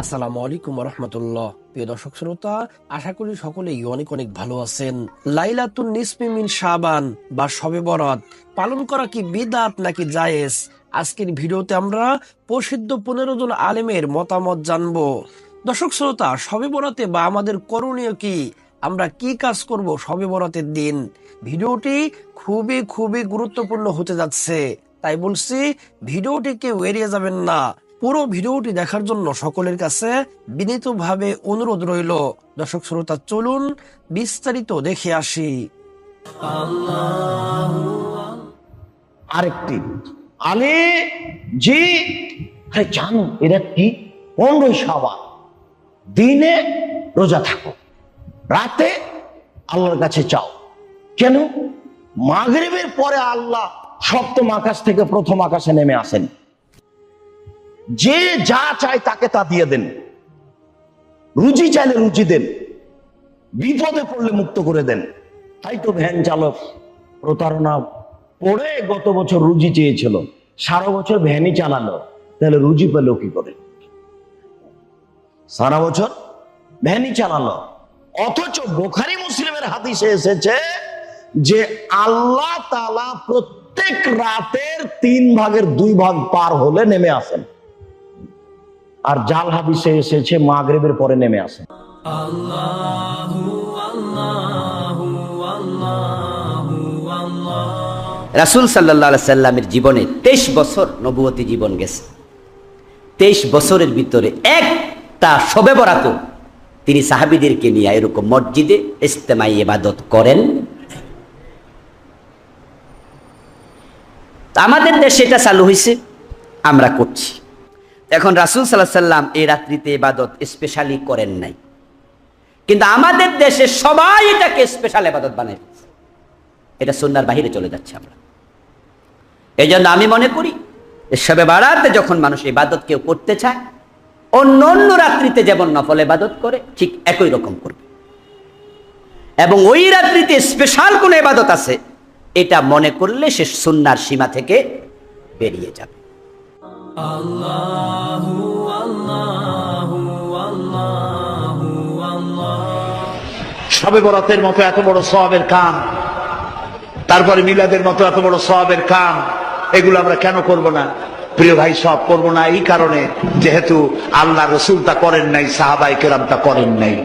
আসসালামু আলাইকুম রহমতুল্লাহ প্রিয় দর্শক শ্রোতা, আশা করি সকলেই অনেক অনেক ভালো আছেন। লাইলাতুন নিসমি মিন শাবান, বা শবে বরাত পালন করা কি বিদাত নাকি জায়েজ? আজকের ভিডিওতে আমরা প্রসিদ্ধ পনেরো জন আলেমের মতামত জানব। দর্শক শ্রোতা, শবে বরাতে বা আমাদের করণীয় কি? আমরা কি কাজ করব শবে বরাতের দিন? ভিডিওটি খুবই খুবই গুরুত্বপূর্ণ হতে যাচ্ছে। তাই বলছি, ভিডিওটি কেউ এড়িয়ে যাবেন না। পুরো ভিডিওটি দেখার জন্য সকলের কাছে বিনীতভাবে অনুরোধ রইল। দর্শক শ্রোতা, চলুন বিস্তারিত দেখে আসি। আরেকটি, আলে জি আরে জানো, এরা কি? পনেরোই সাবান দিনে রোজা থাকো, রাতে আল্লাহর কাছে চাও কেন? মাগরিবের পরে আল্লাহ সপ্তম আকাশ থেকে প্রথম আকাশে নেমে আসেন। যে যা চায় তাকে তা দিয়ে দেন। রুজি চাইলে রুজি দেন, বিপদে পড়লে মুক্ত করে দেন। তাই তো ভ্যান চালক, প্রতারণা পড়ে গত বছর রুজি চেয়েছিল, সারা বছর ভ্যানই চালালো, তাহলে রুজি পেল কি করে? সারা বছর ভ্যানই চালালো। অথচ বোখারি মুসলিমের হাদিসে এসেছে যে আল্লাহ তালা প্রত্যেক রাতের তিন ভাগের দুই ভাগ পার হলে নেমে আসেন। আর জাল হাদিসে এসেছে, মাগরিবের পরে নেমে আসেন রাসুল সাল্লাহ সাল্লামের জীবনে তেইশ বছর নবুয়তী জীবন গেছে। তেইশ বছরের ভিতরে একটা সবে বরাত তিনি সাহাবিদেরকে নিয়ে এরকম মসজিদে ইস্তেমাই ইবাদত করেন। আমাদের দেশে এটা চালু হয়েছে, আমরা করছি। এখন রাসুল সাল্লাহ সাল্লাম এই রাত্রিতে ইবাদত স্পেশালি করেন নাই। কিন্তু আমাদের দেশে সবাই এটাকে স্পেশাল ইবাদত বানাই ফেলছে। এটা সন্ন্যার বাহিরে চলে যাচ্ছে আমরা। এই জন্য আমি মনে করি সবে বাড়াতে যখন মানুষ ইবাদত কেউ করতে চায়, অন্য অন্য রাত্রিতে যেমন নফল ইবাদত করে, ঠিক একই রকম করবে। এবং ওই রাত্রিতে স্পেশাল কোনো ইবাদত আছে, এটা মনে করলে সে সুন্নার সীমা থেকে বেরিয়ে যাবে। সবে বরাতের মতো এত বড় সবের কাম, তারপরে মিলাদের মতো এত বড় সবের কাম, এগুলো আমরা কেন করব না? প্রিয় ভাই সব করব না এই কারণে, যেহেতু আল্লাহ রসুল তা করেন নাই সাহাবাই কেরাম তা করেন নাই।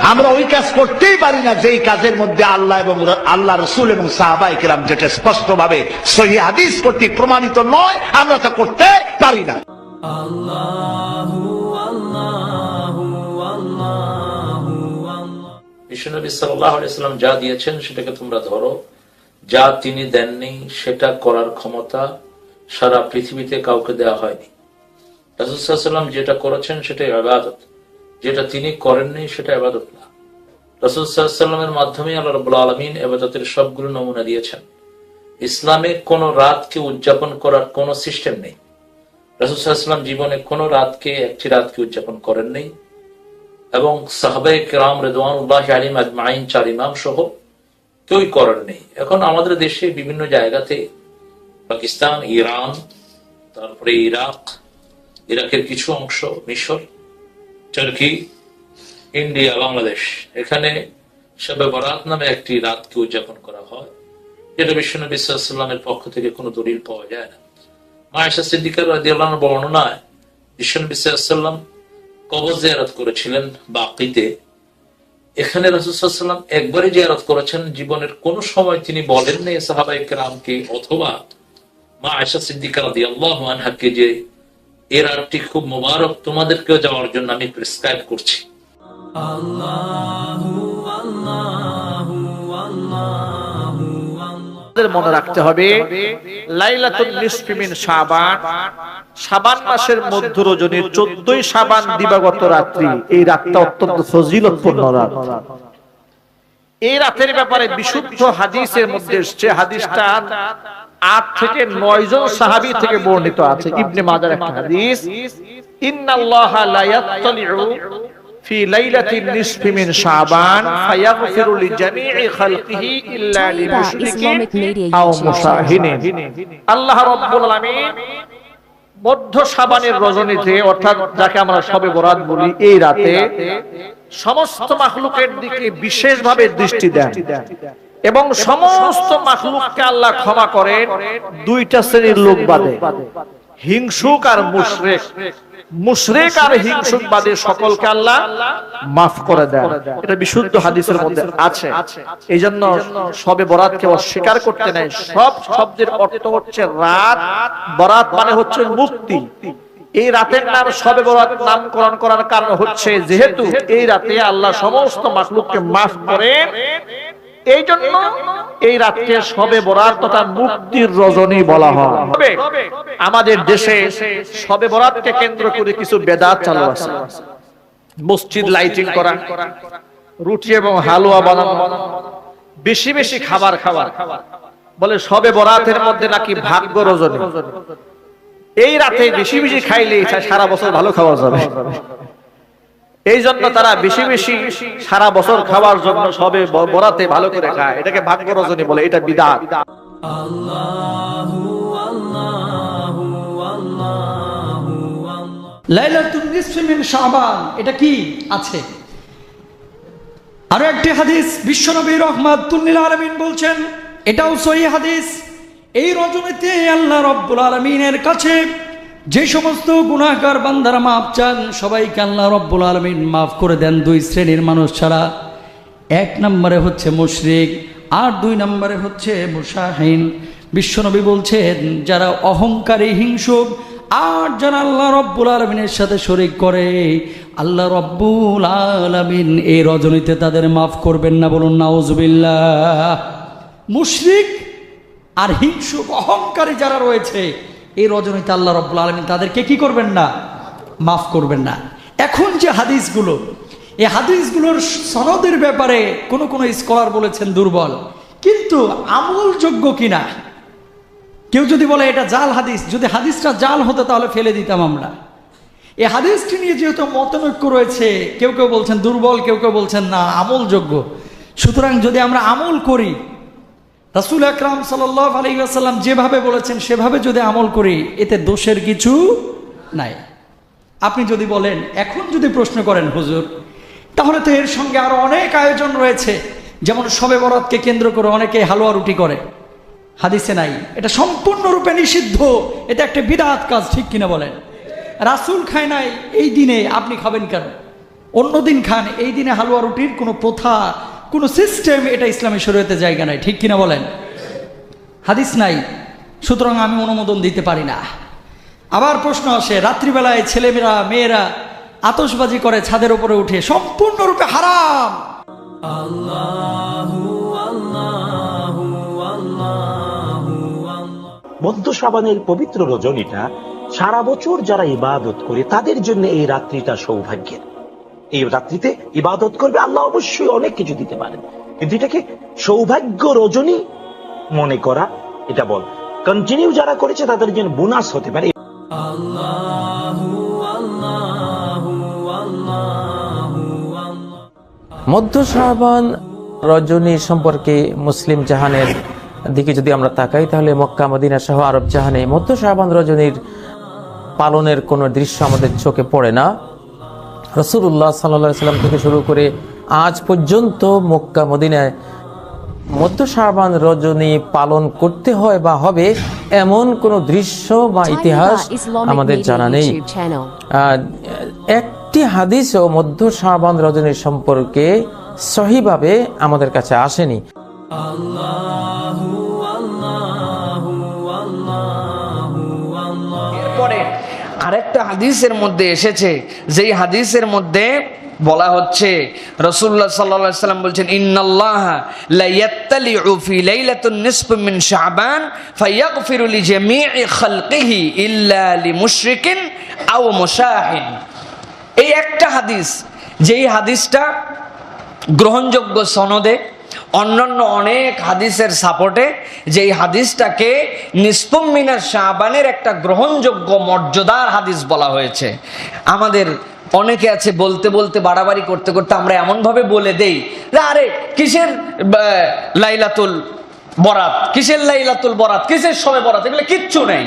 আমরা ওই কাজ করতেই পারি না যেই কাজের মধ্যে আল্লাহ এবং আল্লাহ রসুল এবং সাহাবাই কেরাম যেটা স্পষ্ট ভাবে সহি হাদিস কর্তৃক প্রমাণিত নয়, আমরা তা করতে পারি না। বিশ্বনবী আলাইসাল্লাম যা দিয়েছেন সেটাকে তোমরা ধরো। যা তিনি দেননি, সেটা করার ক্ষমতা সারা পৃথিবীতে কাউকে দেওয়া হয়নি। রাসুসাল্লাম যেটা করেছেন সেটা আবাদত যেটা তিনি করেননি সেটা আবাদত না। রাসুসাল্লামের মাধ্যমে আল্লাহ রবুল্লা আলমিন আবাদতের সবগুলো নমুনা দিয়েছেন। ইসলামে কোনো রাতকে উদযাপন করার কোনো সিস্টেম নেই। রাসুসাল্লাম জীবনে কোনো রাতকে একটি রাতকে উদযাপন করেন নেই। এবং সাহাবে কেরাম রেদওয়ানুল্লাহ আলিম আজমাইন, চার ইমাম সহ কেউই করার নেই। এখন আমাদের দেশে বিভিন্ন জায়গাতে পাকিস্তান, ইরান, তারপরে ইরাক, ইরাকের কিছু অংশ, মিশর টার্কি ইন্ডিয়া, বাংলাদেশ। এখানে সবে বরাত নামে একটি রাতকে উদযাপন করা হয়। যেটা বিশ্বনবী সাল্লামের পক্ষ থেকে কোনো দলিল পাওয়া যায় না। মায়েশা সিদ্দিকার রাদিয়াল্লাহু আনহার বর্ণনায় বিশ্বনবী সাল্লাম কবর জিয়ারত করেছিলেন বাকিতে। এখানে রাসুসাল্লাম একবারই জিয়ারত করেছেন, জীবনের কোন সময় তিনি বলেন নাই কেরামকে, অথবা মা আয়সা সিদ্দিকা রাদি আল্লাহ আনহাকে যে এর আরটি খুব মোবারক তোমাদেরকেও যাওয়ার জন্য আমি প্রেসক্রাইব করছি। মনে রাখতে হবে লাইলাতুল নিসফি শাবান। শাবান মাসের মধ্য রজনীর 14ই শাবান দিবাগত রাত্রি। এই রাতটা অত্যন্ত ফজিলতপূর্ণ রাত। এই রাতের ব্যাপারে বিশুদ্ধ হাদিসের মধ্যে এসছে হাদিসটা আট থেকে নয় জন সাহাবি থেকে বর্ণিত আছে। ইবনে মাজার একটা হাদিস ইন্নাল্লাহ লা ইয়াতলিউ ফি লাইলাতিন নিসফি মিন শাবান ফায়াগফিরু লিজামিই খালকিহি ইল্লা লিমুশরিকিন আও মুসাহিনিন আল্লাহ রাব্বুল আলামিন মধ্য শাবানের রজনীতে অর্থাৎ যাকে আমরা সবে বরাত বলি এই রাতে সমস্ত মাখলুকের দিকে বিশেষভাবে দৃষ্টি দেন। এবং সমস্ত মাখলুককে আল্লাহ ক্ষমা করেন। দুইটা শ্রেণির লোক বাদে। হিংসুক আর মুশরেক। মুশরেক। আর হিংসুক বাদে সকলকে আল্লাহ মাফ করে দেন। এটা বিশুদ্ধ হাদিসের মধ্যে আছে। এই জন্য সবে বরাতকে অস্বীকার করতে নেই। সব শব্দের অর্থ হচ্ছে রাত। বরাত মানে হচ্ছে মুক্তি। এই রাতের নাম সবে বরাত নামকরণ করার কারণ হচ্ছে যেহেতু এই রাতে আল্লাহ সমস্ত মাখলুককে মাফ করেন। এই জন্য এই রাতকে সবে বরাত তথা মুক্তির রজনী বলা হয়। আমাদের দেশে সবে বরাতকে কেন্দ্র করে কিছু বেদাত চালু আছে। মসজিদ লাইটিং করা, রুটি এবং হালুয়া বানানো, বেশি বেশি খাবার খাবার বলে সবে বরাতের মধ্যে নাকি ভাগ্য রজনী। এই রাতে বেশি বেশি খাইলে সারা বছর ভালো খাওয়া যাবে। এই জন্য তারা বেশি বেশি সারা বছর খাওয়ার জন্য সবে বরাতে ভালো করে খায়। এটাকে ভাগ্য রজনী বলে, এটা এটা কি? আছে। আরও একটি হাদিস বলছেন, এটাও হাদিস, এই রজনীতে আল্লাহ রব্বুল আলমিনের কাছে যে সমস্ত গুনাহগার বান্দারা মাফ চান, সবাইকে আল্লাহ রব্বুল আলমিন মাফ করে দেন। দুই শ্রেণির মানুষ ছাড়া এক নম্বরে হচ্ছে মুশরিক আর দুই নম্বরে হচ্ছে মুসাহিন বিশ্বনবী বলছেন, যারা অহংকারী, হিংসুক, আর যারা আল্লাহ রব্বুল আলমিনের সাথে শরিক করে, আল্লাহ রব্বুল আলমিন এই রজনীতে তাদের মাফ করবেন না বলুন, নাউজুবিল্লাহ। মুশরিক আর হিংসুক, অহংকারী যারা রয়েছে এই রজনীতে আল্লাহ রব্বুল আলমিন তাদেরকে কি করবেন না? মাফ করবেন না। এখন যে হাদিসগুলো, এই হাদিসগুলোর সনদের ব্যাপারে কোনো কোনো স্কলার বলেছেন দুর্বল। কিন্তু আমলযোগ্য কিনা? কেউ যদি বলে, এটা জাল হাদিস। যদি হাদিসটা জাল হতো, তাহলে ফেলে দিতাম আমরা। এই হাদিসটি নিয়ে যেহেতু মতনৈক্য রয়েছে, কেউ কেউ বলছেন দুর্বল, কেউ কেউ বলছেন না, আমলযোগ্য। সুতরাং যদি আমরা আমল করি রাসুল আকরাম সাল্লাহ আসাল্লাম যেভাবে বলেছেন, সেভাবে যদি আমল করি, এতে দোষের কিছু নাই। আপনি যদি বলেন, এখন যদি প্রশ্ন করেন, হুজুর, তাহলে তো এর সঙ্গে আরও অনেক আয়োজন রয়েছে। যেমন সবে বরাতকে কেন্দ্র করে অনেকে হালুয়া রুটি করে। হাদিসে নাই। এটা সম্পূর্ণরূপে নিষিদ্ধ। এটা একটা বিরাট কাজ, ঠিক কিনা বলেন? রাসুল খায় নাই, এই দিনে আপনি খাবেন কেন? অন্য দিন খান, এই দিনে হালুয়া রুটির কোনো প্রথা কোনো সিস্টেম এটা ইসলামী শরীয়তে জায়গা নাই, ঠিক কিনা বলেন? হাদিস নাই, সুতরাং আমি অনুমোদন দিতে পারি না। আবার প্রশ্ন আসে, রাত্রিবেলায় ছেলেমেয়েরা, মেয়েরা আতসবাজি করে ছাদের উপরে উঠে সম্পূর্ণরূপে হারাম। মধ্য সাবানের পবিত্র রজনীটা সারা বছর যারা ইবাদত করে, তাদের জন্য এই রাত্রিটা সৌভাগ্যের। এই রাত্রিতে ইবাদত করবে আল্লাহ অবশ্যই অনেক কিছু দিতে পারেন। কিন্তু এটাকে সৌভাগ্য রজনী মনে করা? এটা বল। কন্টিনিউ যারা করেছে তাদের জন্য বোনাস হতে পারে। মধ্য শাহবান রজনী সম্পর্কে মুসলিম জাহানের দিকে যদি আমরা তাকাই তাহলে মক্কা মদিনা সহ আরব জাহানে মধ্য শাহবান রজনীর পালনের কোনো দৃশ্য আমাদের চোখে পড়ে না। রসুল্লাহ সাল্লা সাল্লাম থেকে শুরু করে আজ পর্যন্ত মক্কা মদিনায় মধ্য শাহবান রজনী পালন করতে হয় বা হবে এমন কোনো দৃশ্য বা ইতিহাস আমাদের জানা নেই। আহ, একটি হাদিসও মধ্য শাহবান রজনী সম্পর্কে সহিভাবে আমাদের কাছে আসেনি। এরপরে আরেকটা হাদিসের মধ্যে এসেছে, যেই হাদিসের মধ্যে বলা হচ্ছে রসুল্লাহ সাল্লাল্লাহু সাল্লাম বলছেন, ইন্নাল্লাহ লা ইয়াত্তালিউ ফি লাইলাতুন নিসফ মিন শাবান ফায়াগফিরু লি জামিই খালকিহি ইল্লা লিমুশরিকিন আও মুশাহিন। এই একটা হাদিস, যেই হাদিসটা গ্রহণযোগ্য সনদে অন্যান্য অনেক হাদিসের সাপোর্টে যেই হাদিসটাকে নিষ্পম্মিনার শাহবানের একটা গ্রহণযোগ্য মর্যাদার হাদিস বলা হয়েছে। আমাদের অনেকে আছে বলতে বলতে বাড়াবাড়ি করতে করতে আমরা এমনভাবে বলে দেই আরে, কিসের লাইলাতুল বরাত? কিসের লাইলাতুল বরাত? কিসের সবে বরাত? এগুলো কিচ্ছু নেই।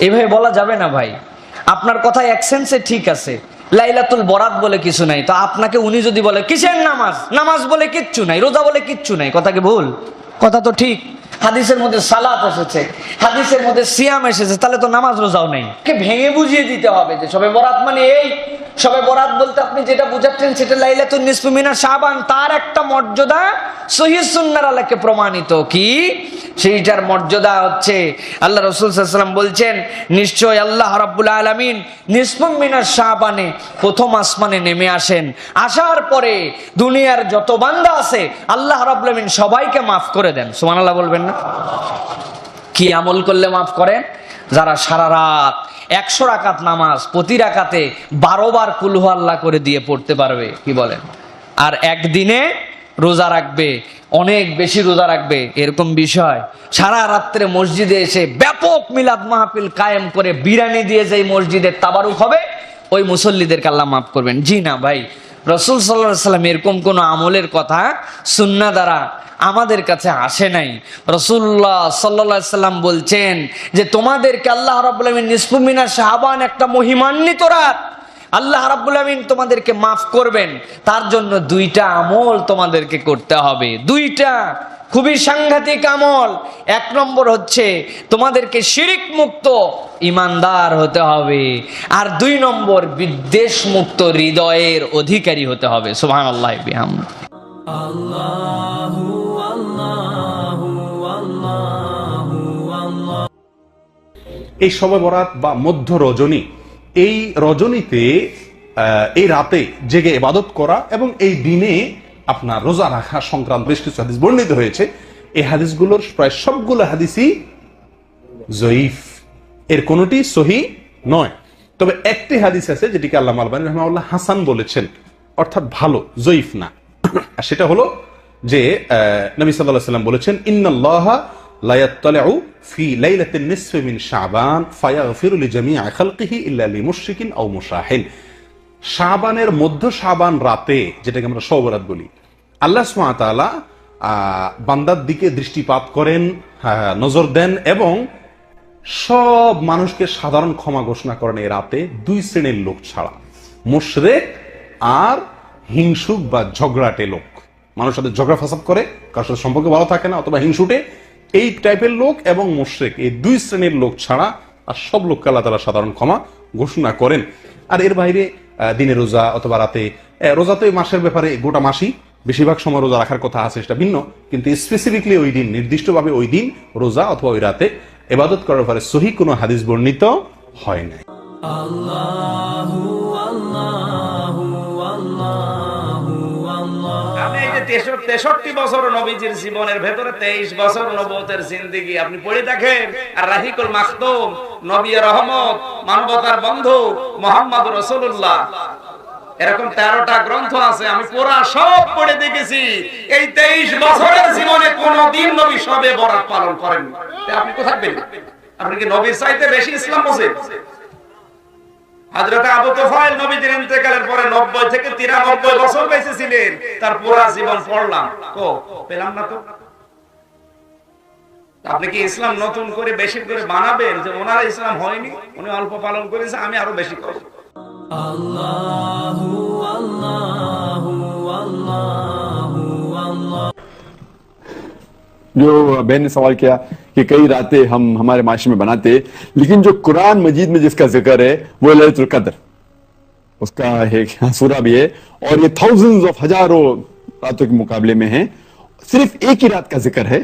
এভাবে বলা যাবে না ভাই। আপনার কথা এক সেন্সে ঠিক আছে। লাইলাতুল বরাত বলে কিছু নাই। তো আপনাকে উনি যদি বলে, কিসের নামাজ? নামাজ বলে কিচ্ছু নাই, রোজা বলে কিচ্ছু নাই। কথা কি ভুল? কথা তো ঠিক। হাদিসের মধ্যে সালাত এসেছে। হাদিসের মধ্যে সিয়াম এসেছে, তাহলে তো নামাজ রোজাও নেই। ভেঙে বুঝিয়ে দিতে হবে যে সবে বরাত মানে এই সবে বরাত বলতে আপনি যেটা বুঝাচ্ছেন সেটা লাইলাতুল নিসফু মিনার শাবান, তার একটা মর্যাদা সহিহ সুন্নাহর আলোকে প্রমাণিত। কি? সেইটার মর্যাদা হচ্ছে আল্লাহ রসুল সাল্লাম বলছেন, নিশ্চয় আল্লাহ রাব্বুল আলামিন নিসফু মিনার শাবানে প্রথম আসমানে নেমে আসেন। আসার পরে দুনিয়ার যত বান্দা আছে, আল্লাহ রাব্বুল আলামিন সবাইকে মাফ করে দেন। সুবহানাল্লাহ বলবেন না? কি আমল করলে মাফ করেন যারা সারা রাত একশো রাকাত নামাজ প্রতি রাকাতে বারো বার কুলহু আল্লাহ করে দিয়ে পড়তে পারবে, কি বলেন? আর একদিনে রোজা রাখবে, অনেক বেশি রোজা রাখবে, এরকম বিষয়। সারা রাত্রে মসজিদে এসে ব্যাপক মিলাদ মাহফিল কায়েম করে বিরানি দিয়ে যেই মসজিদের তাবারুক হবে, ওই মুসল্লিদেরকে আল্লাহ মাফ করবেন। জি না ভাই, রসুল সাল্লাহ সাল্লাম এরকম কোনো আমলের কথা সুন্না দ্বারা আমাদের কাছে আসে নাই। রসুল্লাহ সাল্লা সাল্লাম বলছেন যে, তোমাদেরকে আল্লাহ রাবুল আলমিন নিসফুমিনা শাহবান একটা মহিমান্বিত রাত। আল্লাহ রাব্বুল আমিন তোমাদেরকে মাফ করবেন। তার জন্য দুইটা আমল তোমাদেরকে করতে হবে। দুইটা খুবই সাংঘাতিক আমল। এক নম্বর হচ্ছে, তোমাদেরকে শিরিক মুক্ত ইমানদার হতে হবে। আর দুই নম্বর বিদ্বেষ মুক্ত হৃদয়ের অধিকারী হতে হবে। সুবহান আল্লাহ এই শবে বরাত বা মধ্য রজনী, এই রজনীতে এই রাতে জেগে ইবাদত করা এবং এই দিনে আপনার রোজা রাখা সংক্রান্ত বেশ কিছু হাদিস বর্ণিত হয়েছে। এই হাদিসগুলোর প্রায় সবগুলো হাদিসই জয়ীফ। এর কোনটি সহি নয়। তবে একটি হাদিস আছে যেটিকে আল্লাহ আলবানী রহমাউল্লাহ হাসান বলেছেন, অর্থাৎ ভালো, জয়ীফ না। সেটা হলো যে নবী সাল্লাহ সাল্লাম বলেছেন, ইন্নাল্লাহা লা ইয়াত্তালিউ ফি লাইলাতিন নিসফি মিন শাবান ফায়াগফিরু লিজামিআ খালকিহি ইল্লা লিমুশরিকিন আও মুশাহিন। শাবানের মধ্য শাবান রাতে, যেটাকে আমরা সবরাত বলি, আল্লাহ সুবহানাহু বান্দার দিকে দৃষ্টিপাত করেন নজর দেন এবং সব মানুষকে সাধারণ ক্ষমা ঘোষণা করেন এই রাতে দুই শ্রেণির লোক ছাড়া। মুশরেক আর হিংসুক বা ঝগড়াটে লোক। মানুষের সাথে ঝগড়া ফাসাদ করে, কারোর সাথে সম্পর্ক ভালো থাকে না অথবা হিংসুটে এই টাইপের লোক এবং মুশরেক, এই দুই শ্রেণির লোক ছাড়া আর সব লোককে আল্লাহ তালা সাধারণ ক্ষমা ঘোষণা করেন। আর এর বাইরে দিনে রোজা অথবা রাতে রোজা তো এই মাসের ব্যাপারে গোটা মাসই, বেশিরভাগ সময় রোজা রাখার কথা আছে, সেটা ভিন্ন। কিন্তু স্পেসিফিকলি ওই দিন, নির্দিষ্টভাবে ওই দিন, রোজা অথবা ওই রাতে এবাদত করার পরে সহি কোনো হাদিস বর্ণিত হয় নাই। আমি তেষট্টি বছর নবীজির জীবনের ভেতরে তেইশ বছর নবতের জিন্দিগি। আপনি পড়ে দেখেন, আর রাহিকুল মাখতুম নবী রহমত, মানবতার বন্ধু মোহাম্মদ রসুল্লাহ এরকম তেরোটা গ্রন্থ আছে, আমি পুরা সব পড়ে দেখেছি। এই তেইশ বছরের জীবনে কোন দিন নবী সবে বরাত পালন করেন আপনি কোথায় পেলেন? আপনি কি নবীর চাইতে বেশি ইসলাম বোঝেন? হযরত আবু তুফাইল নবীজির ইন্তেকালের পরে 90 থেকে 93 বছর বেঁচে ছিলেন তার পুরো জীবন পড়লাম কো পেলাম না তো আপনি কি ইসলাম নতুন করে বেশি করে বানাবেন যে ওনার ইসলাম হয়নি উনি অল্প পালন করেছে আমি আরো বেশি করব जो बहन ने सवाल किया کہ کئی راتیں ہم ہمارے معاشرے میں بناتے لیکن جو قرآن مجید میں جس کا ذکر ہے، وہ للت القدر۔ اس کا ایک سورہ بھی ہے۔ اور یہ تھاؤزنز آف ہزاروں راتوں کے مقابلے میں ہیں۔ صرف ایک ہی رات کا ذکر ہے۔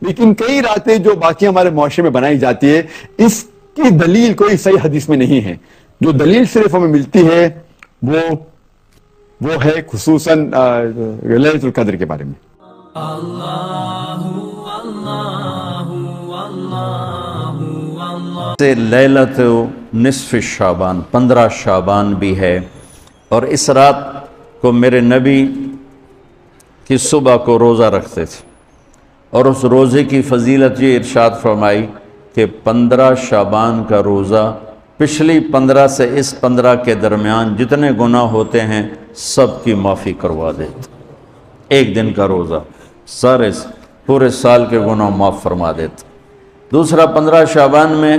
لیکن کئی راتیں جو باقی ہمارے معاشرے میں بنائی جاتی ہے اس کی دلیل کوئی صحیح حدیث میں نہیں ہے۔ جو دلیل صرف ہمیں ملتی ہے، وہ وہ ہے خصوصاً للت القدر کے بارے میں۔ اللہ اللہ۔ سے لیلت نصف شعبان، پندرہ شعبان بھی ہے۔ اور اس رات کو میرے نبی کی صبح کو روزہ رکھتے تھے۔ اور اس روزے کی فضیلت یہ ارشاد فرمائی کہ پندرہ شعبان کا روزہ پچھلی پندرہ سے اس پندرہ کے درمیان جتنے گناہ ہوتے ہیں، سب کی معافی کروا دیتا ایک دن کا روزہ سارے پورے سال کے گناہ معاف فرما دیتا دوسرا، پندرہ شعبان میں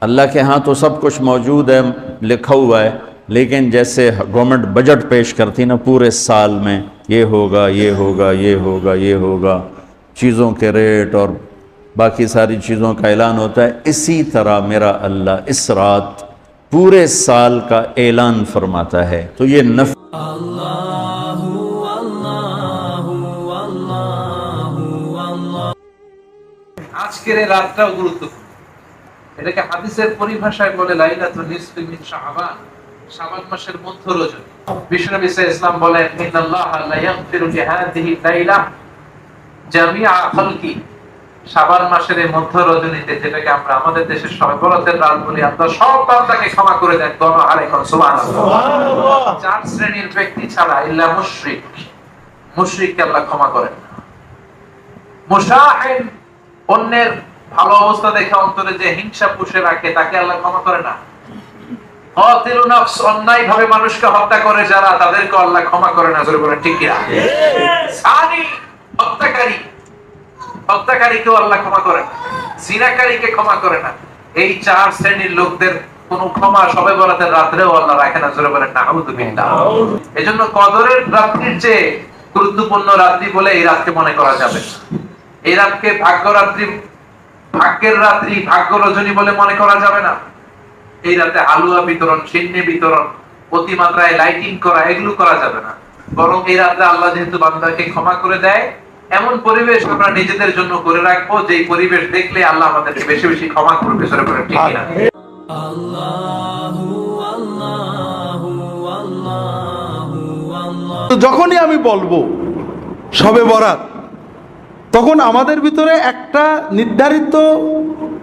اللہ کے ہاں تو سب کچھ موجود ہے لکھا ہوا ہے لیکن جیسے گورنمنٹ بجٹ پیش کرتی نا پورے سال میں یہ ہوگا یہ ہوگا یہ ہوگا یہ ہوگا چیزوں کے ریٹ اور باقی ساری چیزوں کا اعلان ہوتا ہے۔ اسی طرح میرا اللہ اس رات پورے سال کا اعلان فرماتا ہے۔ تو یہ نف এটাকে হাদিসের পরিভাষায় বলে লাইলাতুল নিসফি মিন শাবান শাবান মাসের মধ্য রজনী বিশ্বনবী সাল্লাল্লাহু ইসলাম বলেন ইন্নাল্লাহা লা ইয়াগফিরু লিহাদিহি লাইলা জামিআ খালকি। শাবান মাসের এই মধ্য রজনীতে যেটাকে আমরা আমাদের দেশের সবে বরাতের রাত বলি আল্লাহ সব বান্দাকে ক্ষমা করে দেন গণহারে কোন সুবহানাল্লাহ। চার শ্রেণির ব্যক্তি ছাড়া ইল্লা মুশরিক মুশরিককে আল্লাহ ক্ষমা করেন মুশাহিন অন্যের ভালো অবস্থা দেখে অন্তরে যে হিংসা পুষে রাখে, তাকে আল্লাহ ক্ষমা করে না। অন্যায় ভাবে মানুষকে হত্যা করে যারা, তাদেরকে আল্লাহ ক্ষমা করে না, জোরে বলে ঠিক হত্যাকারী। হত্যাকারীকেও আল্লাহ ক্ষমা করে না ক্ষমা করে না। এই চার শ্রেণির লোকদের কোন ক্ষমা বরাতের রাত্রেও আল্লাহ রাখে না, জোরে বলেন না আউযুবিল্লাহ এজন্য কদরের রাত্রির চেয়ে গুরুত্বপূর্ণ রাত্রি বলে এই রাতকে মনে করা যাবে। এই রাতকে ভাগ্য রাত্রি ভাগ্যের রাত্রি ভাগ্য রজনী বলে মনে করা যাবে না। এই রাতে হালুয়া বিতরণ, সিন্নি বিতরণ, অতিমাত্রায় লাইটিং করা, এগুলো করা যাবে না। বরং এই রাতে আল্লাহ যেহেতু বান্দাকে ক্ষমা করে দেয়, এমন পরিবেশ আমরা নিজেদের জন্য করে রাখব যে পরিবেশ দেখলে আল্লাহ আমাদেরকে বেশি বেশি ক্ষমা করবে ঠিক না যখনই আমি বলব, সবে বরাত। তখন আমাদের ভিতরে একটা নির্ধারিত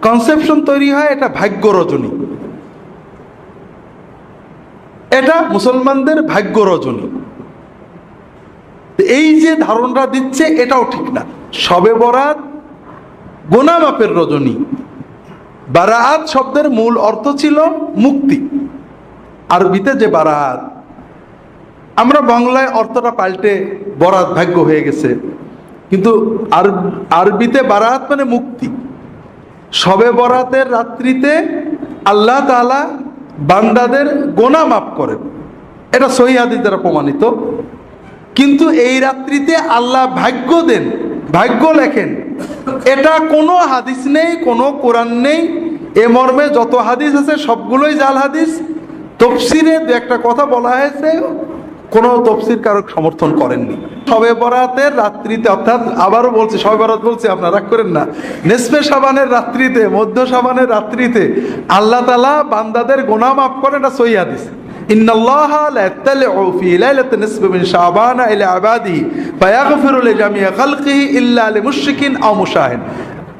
কনসেপশন তৈরি হয়, এটা ভাগ্য রজনী। এটা মুসলমানদের ভাগ্য রজনী। এই যে ধারণটা দিচ্ছে, এটাও ঠিক না। সবে বরাত গোনামাপের রজনী। বারাত শব্দের মূল অর্থ ছিল মুক্তি। আরবিতে যে বারাত, আমরা বাংলায় অর্থটা পাল্টে বরাত ভাগ্য হয়ে গেছে। কিন্তু আর, আরবিতে বারাত মানে মুক্তি। সবে বরাতের রাত্রিতে আল্লাহ তাআলা বান্দাদের গোনা মাফ করেন। এটা সহিহাদি দ্বারা প্রমাণিত। কিন্তু এই রাত্রিতে আল্লাহ ভাগ্য দেন, ভাগ্য লেখেন। এটা কোনো হাদিস নেই, কোনো কোরআন নেই। এ মর্মে যত হাদিস আছে সবগুলোই জাল হাদিস। তফসিরে দু একটা কথা বলা হয়েছে, কোনো তফসির কারক সমর্থন করেননি। সবে বরাতের রাত্রিতে, অর্থাৎ আবারও বলছি, সবে বরাত বলছি আপনারা, রাগ করেন না। নেসপে সাবানের রাত্রিতে, মধ্য সাবানের রাত্রিতে আল্লাহ তালা বান্দাদের গোনা মাফ করে না সইয়া দিস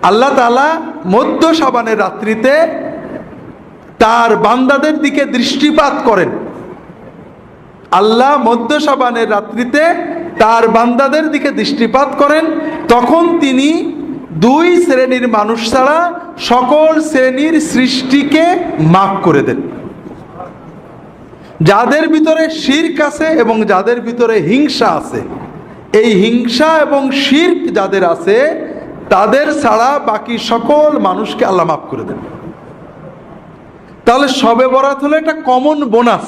আল্লাহ মধ্য সাবানের রাত্রিতে তার বান্দাদের দিকে দৃষ্টিপাত করেন। আল্লাহ মধ্য সাবানের রাত্রিতে তার বান্দাদের দিকে দৃষ্টিপাত করেন, তখন তিনি দুই শ্রেণির মানুষ ছাড়া সকল শ্রেণির সৃষ্টিকে মাফ করে দেন। যাদের ভিতরে শির্ক আছে এবং যাদের ভিতরে হিংসা আছে, এই হিংসা এবং শির্ক যাদের আছে, তাদের ছাড়া বাকি সকল মানুষকে আল্লাহ মাফ করে দেন। তাহলে সবে বরাত হলো একটা কমন বোনাস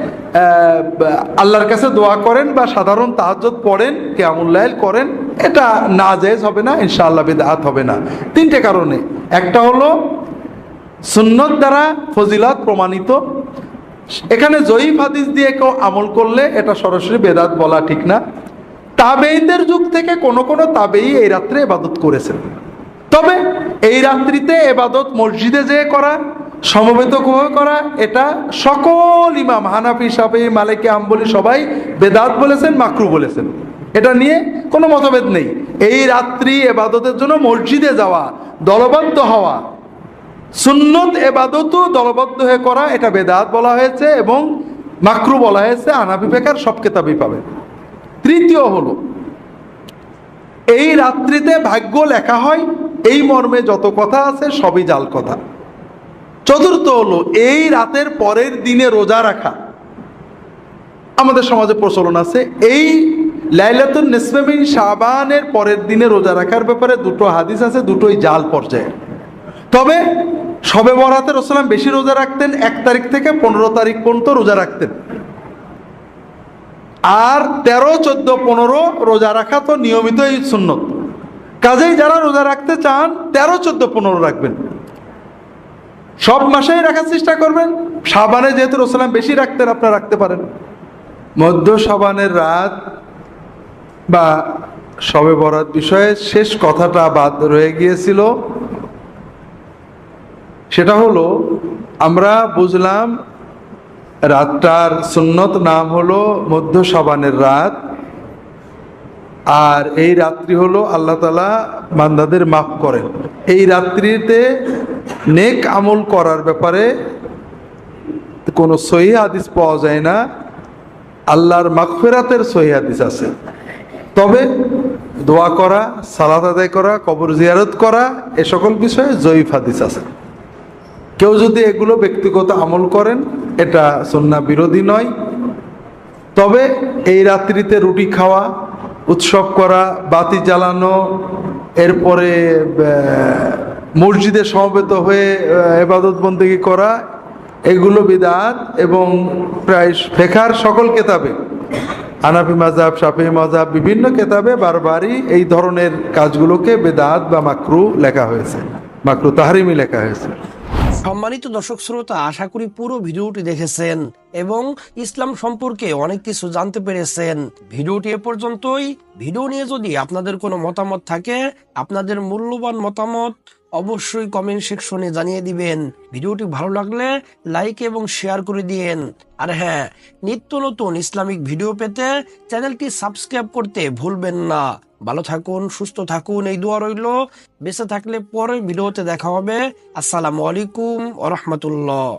আল্লাহর কাছে দোয়া করেন বা সাধারণ তাহাজ্জত পড়েন কেয়ামুল্লাইল করেন, এটা না জায়েজ হবে না, ইনশাআল্লাহ বেদাত হবে না। তিনটে কারণে। একটা হলো, সুন্নত দ্বারা ফজিলত প্রমাণিত। এখানে জয়ীফ হাদিস দিয়ে কেউ আমল করলে এটা সরাসরি বেদাত বলা ঠিক না। তাবেইদের যুগ থেকে কোন কোনো তাবেই এই রাত্রে এবাদত করেছেন তবে এই রাত্রিতে এবাদত মসজিদে যেয়ে করা সমবেত হয়ে করা, এটা সকল ইমাম, হানাফি সাফি মালিকে আম্বলি সবাই বেদাত বলেছেন, মাকরু বলেছেন। এটা নিয়ে কোনো মতভেদ নেই। এই রাত্রি এবাদতের জন্য মসজিদে যাওয়া, দলবদ্ধ হওয়া, সুন্নত এবাদতও দলবদ্ধ হয়ে করা, এটা বেদাত বলা হয়েছে এবং মাকরু বলা হয়েছে আনাবি বেকার সব কেতাবই পাবে। তৃতীয় হলো, এই রাত্রিতে ভাগ্য লেখা হয়, এই মর্মে যত কথা আছে সবই জাল কথা। চতুর্থ হলো এই রাতের পরের দিনে রোজা রাখা। আমাদের সমাজে প্রচলন আছে, এই লাইলাতুল নিসফেমিন শাবানের পরের দিনে রোজা রাখার ব্যাপারে দুটো হাদিস আছে, দুটোই জাল পর্যায়ে। তবে সবে বরাতে রসলাম বেশি রোজা রাখতেন, এক তারিখ থেকে পনেরো তারিখ পর্যন্ত রোজা রাখতেন। আর তেরো, চোদ্দ, পনেরো রোজা রাখা তো নিয়মিতই সুন্নত। কাজেই যারা রোজা রাখতে চান, তেরো, চোদ্দ, পনেরো রাখবেন। সব মাসেই রাখার চেষ্টা করবেন। সাবানে যেহেতু রসলাম বেশি রাখতেন, আপনারা রাখতে পারেন। মধ্য সাবানের রাত বা সবে বরাত বিষয়ে শেষ কথাটা বাদ রয়ে গিয়েছিল। সেটা হলো, আমরা বুঝলাম রাতটার সুন্নত নাম হলো মধ্য সাবানের রাত। আর এই রাত্রি হলো আল্লাহ তালা বান্দাদের মাফ করেন। এই রাত্রিতে নেক আমল করার ব্যাপারে কোনো সহি হাদিস পাওয়া যায় না। আল্লাহর মাগফেরাতের সহি হাদিস আছে। তবে দোয়া করা, সালাত আদায় করা, কবর জিয়ারত করা, এ সকল বিষয়ে জয়ীফ হাদিস আছে। কেউ যদি এগুলো ব্যক্তিগত আমল করেন, এটা সন্না বিরোধী নয়। তবে এই রাত্রিতে রুটি খাওয়া, উৎসব করা, বাতি জ্বালানো, এরপরে মসজিদে সমবেত হয়ে এবাদত বন্দী করা, এগুলো বিদাত এবং প্রায় ফেখার সকল কেতাবে। আনাফি মাজাব শাফি মাজাব বিভিন্ন কেতাবে বারবারই এই ধরনের কাজগুলোকে বেদাত বা মাকরু লেখা হয়েছে। মাকরু তাহারিমি লেখা হয়েছে। সম্মানিত দর্শক শ্রোতা, আশা করি পুরো ভিডিওটি দেখেছেন এবং ইসলাম সম্পর্কে অনেক কিছু জানতে পেরেছেন। ভিডিওটি এ পর্যন্তই। ভিডিও নিয়ে যদি আপনাদের কোনো মতামত থাকে, আপনাদের মূল্যবান মতামত অবশ্যই কমেন্ট সেকশনে জানিয়ে দিবেন। ভিডিওটি ভালো লাগলে লাইক এবং শেয়ার করে দিয়েন। আর হ্যাঁ নিত্য নতুন ইসলামিক ভিডিও পেতে চ্যানেলটি সাবস্ক্রাইব করতে ভুলবেন না। ভালো থাকুন, সুস্থ থাকুন, এই দোয়া রইল। বেঁচে থাকলে পরে ভিডিওতে দেখা হবে। আসসালামু আলাইকুম ওরহমতুল্লাহ